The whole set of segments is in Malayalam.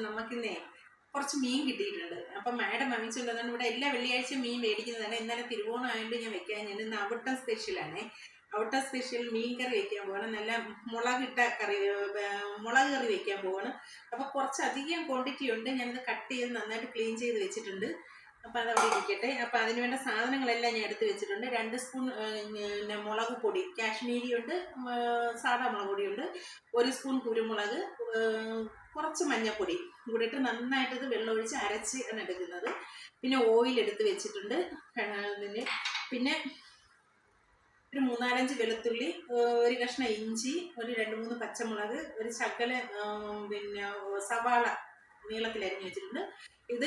നമുക്കിന്നേ കുറച്ച് മീൻ കിട്ടിയിട്ടുണ്ട്. അപ്പം മാഡം വാങ്ങിച്ചുകൊണ്ടതാണ് ഇവിടെ എല്ലാ വെള്ളിയാഴ്ച മീൻ മേടിക്കുന്നതാണ്. ഇന്നലെ തിരുവോണം ആയതുകൊണ്ട് ഞാൻ വെക്കാൻ. ഞാൻ ഇന്ന് അവിട്ടം സ്പെഷ്യലാണേ അവിട്ട സ്പെഷ്യൽ മീൻ കറി വെക്കാൻ പോകണം നല്ല മുളകിട്ട കറി മുളക് കറി വെക്കാൻ പോകണം അപ്പോൾ കുറച്ചധികം ക്വാണ്ടിറ്റി ഉണ്ട്. ഞാനത് കട്ട് ചെയ്ത് നന്നായിട്ട് ക്ലീൻ ചെയ്ത് വെച്ചിട്ടുണ്ട്. അപ്പോൾ അതവിടെ ഇരിക്കട്ടെ. അപ്പോൾ അതിന് വേണ്ട സാധനങ്ങളെല്ലാം ഞാൻ എടുത്ത് വെച്ചിട്ടുണ്ട്. രണ്ട് സ്പൂൺ പിന്നെ മുളക് പൊടി കാശ്മീരി ഉണ്ട് സാധാ മുളക് പൊടിയുണ്ട് ഒരു സ്പൂൺ കുരുമുളക് കുറച്ച് മഞ്ഞൾപ്പൊടി കൂടെ ഇട്ട് നന്നായിട്ടത് വെള്ളമൊഴിച്ച് അരച്ച് ആണ് എടുക്കുന്നത്. പിന്നെ ഓയിൽ എടുത്ത് വെച്ചിട്ടുണ്ട്. പിന്നെ പിന്നെ ഒരു മൂന്നാലഞ്ച് വെളുത്തുള്ളി ഒരു കഷ്ണം ഇഞ്ചി ഒരു രണ്ട് മൂന്ന് പച്ചമുളക് ഒരു ശകല പിന്നെ സവാള നീളത്തിൽ അരിഞ്ഞ് വെച്ചിട്ടുണ്ട്. ഇത്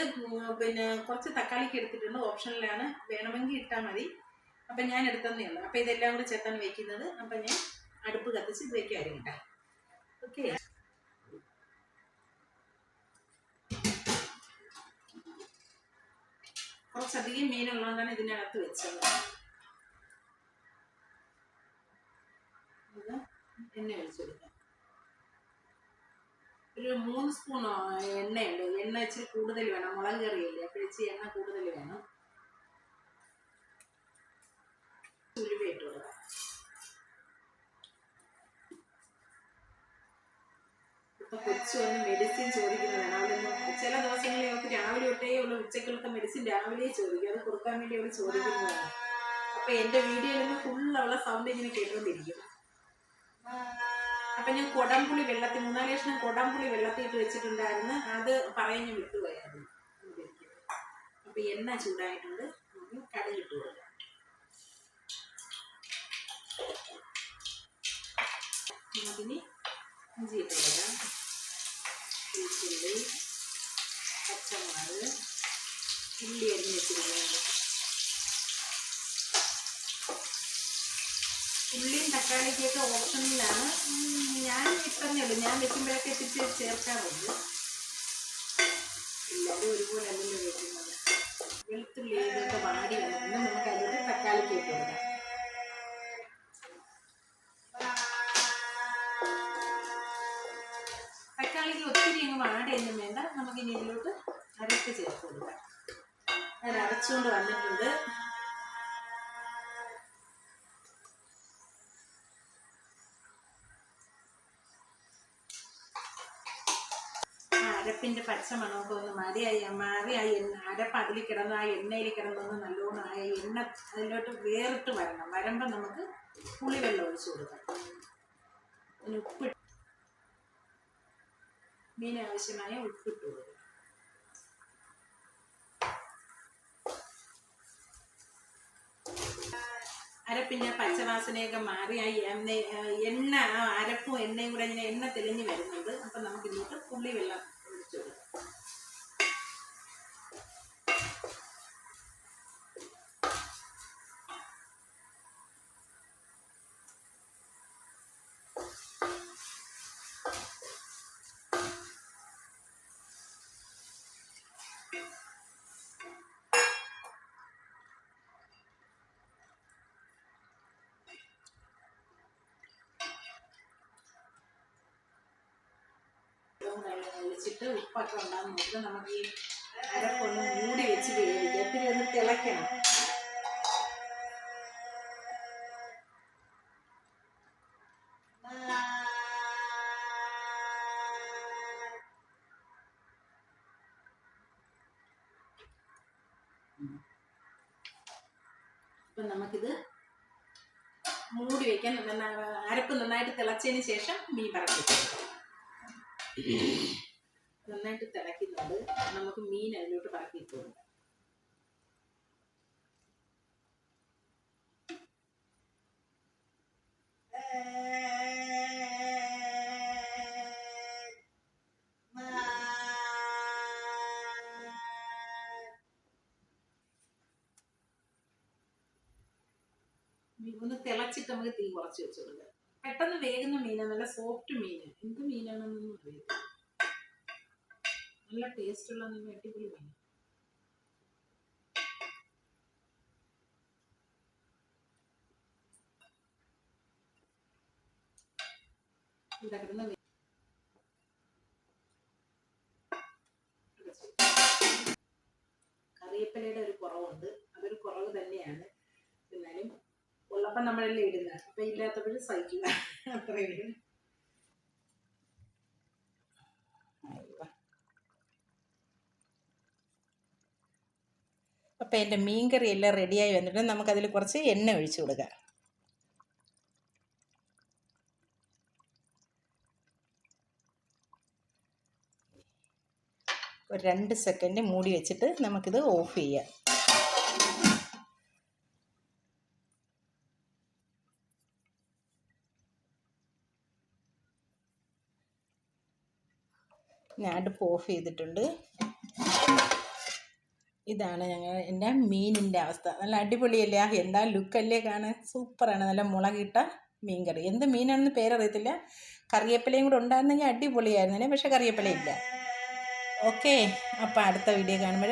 പിന്നെ കുറച്ച് തക്കാളിക്ക് എടുത്തിട്ടുണ്ട് ഓപ്ഷനിലാണ് വേണമെങ്കിൽ ഇട്ടാൽ മതി. അപ്പം ഞാൻ എടുത്തതേ ഉള്ളൂ. അപ്പം ഇതെല്ലാം കൂടി ചേർത്താണ് വെക്കുന്നത്. അപ്പം ഞാൻ അടുപ്പ് കത്തിച്ച് ഇതിലേക്ക് അരിഞ്ഞിട്ടാം. ഓക്കെ? കുറച്ചധികം മീനുള്ളതുകൊണ്ടാണ് ഇതിനകത്ത് വെച്ചത്. എന്നെ ഒഴിച്ചു കൊടുക്കാം. ഒരു മൂന്ന് സ്പൂൺ എണ്ണയുണ്ട്. എണ്ണ ഇച്ചിരി കൂടുതൽ വേണം. മുളക് കറിയല്ലേ? അപ്പോൾ ഇച്ചിരി എണ്ണ കൂടുതൽ വേണം. ഉലുവ ഇട്ട് കൊടുക്കാം. കൊച്ചു വന്ന് മെഡിസിൻ ചോദിക്കുന്നതാണ് ചില ദിവസങ്ങളിൽ അവർക്ക് രാവിലെ തൊട്ടേ ഉള്ള ഉച്ചക്കലത്തെ മെഡിസിൻ രാവിലെ ചോദിക്കും. അത് കൊടുക്കാൻ വേണ്ടി അവർ ചോദിക്കുന്നതാണ്. അപ്പൊ എന്റെ വീഡിയോയിൽ നിന്ന് ഫുൾ അവളെ സൗണ്ട് ഇങ്ങനെ കേട്ടുകൊണ്ടിരിക്കും അപ്പൊ ഞാൻ കൊടംപുളി വെള്ളത്തിൽ മൂന്നാൽ ലക്ഷം കൊടംപുളി വെള്ളത്തിൽ ഇട്ട് വെച്ചിട്ടുണ്ടായിരുന്നു. അത് പറയുന്ന വിട്ടുപോയായിരുന്നു അപ്പൊ എണ്ണ ചൂടായിട്ടുണ്ട്. നമുക്ക് കടുക് ഇട്ട് കൊടുക്കാം. അതിന് ഇഞ്ചി ഇട്ട് കൊടുക്കാം. പച്ചമുളക് ഉള്ളി അരിഞ്ഞ് വെച്ചിരിക്കുന്നത്. ഉള്ളിയും തക്കാളിക്കൊക്കെ ഓപ്ഷനിലാണ്. ഞാൻ ഇത്രഞ്ഞേ ഉള്ളൂ ഞാൻ വെക്കുമ്പോഴൊക്കെ എത്തിച്ച് ചേർക്കാറുണ്ട്. എല്ലാവരും ഒരുപോലെ അല്ലല്ലോ വെക്കുന്നത്. വെളുത്തുള്ളി ഇതൊക്കെ വാടി വന്നിട്ടുണ്ട് നമുക്ക് അതിലൂടെ തക്കാളിക്ക് തക്കാളിക്ക് ഒത്തിരി അങ്ങ് വാടയൊന്നും വേണ്ട. നമുക്ക് ഇനി ഇതിലോട്ട് അരക്ക് ചേർത്ത് കൊടുക്കാം. ഞാൻ അരച്ചുകൊണ്ട് വന്നിട്ടുണ്ട്. അരപ്പിന്റെ പച്ച മണമൊക്കെ ഒന്ന് മാറിയായി മാറി ആ എണ്ണ അരപ്പ് അതിൽ കിടന്ന് ആ എണ്ണയിൽ കിടന്നൊന്ന് നല്ലോണം ആ എണ്ണ അതിലോട്ട് വേറിട്ട് വരണം. വരുമ്പോൾ നമുക്ക് പുളിവെള്ളം ഒഴിച്ചു കൊടുക്കാം. അതിന് ഉപ്പിട്ട് മീൻ ഉപ്പിട്ട് കൊടുക്കും. അരപ്പിന്റെ പച്ചവാസനയൊക്കെ മാറി ആ എണ്ണ ആ അരപ്പും എണ്ണയും കൂടെ ഇങ്ങനെ എണ്ണ തെളിഞ്ഞ് വരുന്നുണ്ട്. അപ്പം നമുക്ക് ഇതിലോട്ട് പുള്ളി വെള്ളം ഒഴിച്ചിട്ട് ഉപ്പൊക്കെ ഉണ്ടാകുന്ന നോക്കുക നമുക്ക് ഈ അരപ്പൊന്ന് മൂടി വെച്ച് വേവിക്കുക. ഒത്തിരി ഒന്ന് തിളയ്ക്കണം. അപ്പം നമുക്കിത് മൂടി നന്നാ- അരപ്പ് നന്നായിട്ട് തിളച്ചതിന് ശേഷം മീൻ പറക്കി നന്നായിട്ട് തിളയ്ക്കുന്നുണ്ട്. നമുക്ക് മീൻ അതിലോട്ട് പറക്കി ഇട്ട് കൊടുക്കാം ഒന്ന് തിളച്ചിട്ട് നമുക്ക് തീ കുറച്ച് വെച്ച് പെട്ടെന്ന് വേകുന്ന മീനാണ് നല്ല സോഫ്റ്റ് മീൻ എന്ത് മീനാണെന്നൊന്നും അറിയില്ല നല്ല ടേസ്റ്റുള്ള നല്ല അടിപൊളി മീൻ ഉണ്ടാക്കുന്ന കറിവേപ്പിലയുടെ ഒരു കുറവുണ്ട്. അതൊരു കുറവ് തന്നെയാണ്. എന്നാലും ഉള്ളപ്പം നമ്മളല്ലേ ഇടുന്നത് അപ്പൊ ഇല്ലാത്തപ്പോഴും സഹിക്കുക അത്രയും ഉള്ളൂ അപ്പം എന്റെ മീൻകറി എല്ലാം റെഡിയായി വന്നിട്ട് നമുക്കതിൽ കുറച്ച് എണ്ണ ഒഴിച്ചു കൊടുക്കാം. ഒരു രണ്ട് സെക്കൻഡ് മൂടി വെച്ചിട്ട് നമുക്കിത് ഓഫ് ചെയ്യാം. ഞാൻ അടുപ്പ് ഓഫ് ചെയ്തിട്ടുണ്ട്. ഇതാണ് ഞങ്ങൾ എന്റെ മീനിന്റെ അവസ്ഥ. നല്ല അടിപൊളിയല്ലേ? ആ എന്താ ലുക്കല്ലേ കാണാൻ? സൂപ്പറാണ്. നല്ല മുളകിട്ട മീൻകറി. എന്ത് മീനാണെന്ന് പേരറിയത്തില്ല. കറിവേപ്പിലയും കൂടെ ഉണ്ടായിരുന്നെങ്കിൽ അടിപൊളിയായിരുന്നേ പക്ഷേ കറിവേപ്പില ഇല്ല. ഓക്കെ അപ്പോൾ അടുത്ത വീഡിയോ കാണുമ്പോൾ